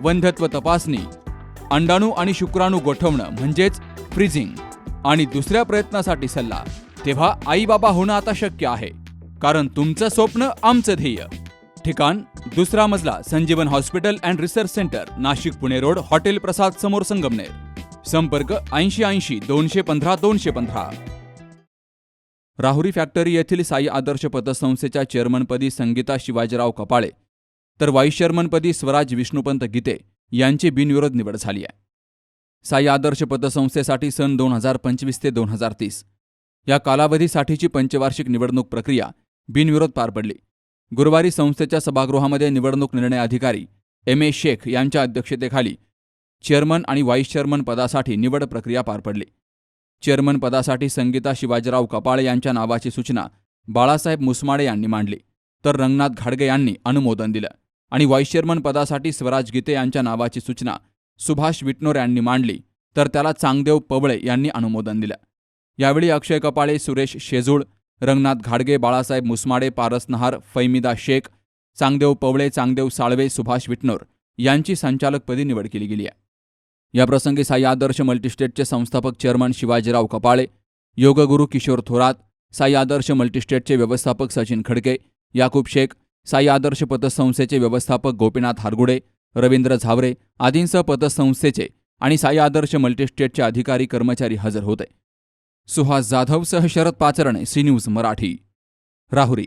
वंध्यत्व तपासणी अंडाणू आणि शुक्राणू गोठवणं म्हणजेच फ्रीजिंग आणि दुसऱ्या प्रयत्नासाठी सल्ला. तेव्हा आई बाबा होणं आता शक्य आहे कारण तुमचं स्वप्न आमचं ध्येय. ठिकाण दुसरा मजला Sanjeevan hospital and research centre Nashik Pune road hotel Prasad समोर संगमनेर. संपर्क ऐंशी ऐंशी दोनशे पंधरा दोनशे पंधरा. राहुरी फॅक्टरी येथील साई आदर्श पतसंस्थेच्या चेअरमनपदी संगीता शिवाजीराव कपाळे तर वाईस चेअरमनपदी स्वराज विष्णुपंत गीते यांची बिनविरोध निवड झाली आहे. साई आदर्श पतसंस्थेसाठी सन दोन हजार पंचवीस ते दोन हजार तीस. या कालावधीसाठीची पंचवार्षिक निवडणूक प्रक्रिया बिनविरोध पार पडली. गुरुवारी संस्थेच्या सभागृहामध्ये निवडणूक निर्णय अधिकारी एम ए शेख यांच्या अध्यक्षतेखाली चेअरमन आणि व्हाईस चेअरमन पदासाठी निवड प्रक्रिया पार पडली. चेअरमन पदासाठी संगीता शिवाजीराव कपाळे यांच्या नावाची सूचना बाळासाहेब मुसमाडे यांनी मांडली. तर रंगनाथ घाडगे यांनी अनुमोदन दिलं. आणि व्हाईस चेअरमन पदासाठी स्वराज गीते यांच्या नावाची सूचना सुभाष विटनोर यांनी मांडली. तर त्याला चांगदेव पवळे यांनी अनुमोदन दिलं. यावेळी अक्षय कपाळे सुरेश शेजूळ रंगनाथ घाडगे बाळासाहेब मुसमाडे पारस नहार फैमिदा शेख चांगदेव पवळे चांगदेव साळवे सुभाष विटनोर यांची संचालकपदी निवड केली गेली आहे. याप्रसंगी साई आदर्श मल्टीस्टेटचे संस्थापक चेअरमन शिवाजीराव कपाळे योगगुरू किशोर थोरात साई आदर्श मल्टीस्टेटचे व्यवस्थापक सचिन खडके याकूब शेख साई आदर्श पतसंस्थेचे व्यवस्थापक गोपीनाथ हारगुडे रवींद्र झावरे आदींसह पतसंस्थेचे आणि साई आदर्श मल्टीस्टेटचे अधिकारी कर्मचारी हजर होते. सुहास जाधवसह शरद पाचरणे सी न्यूज मराठी. राहुरी.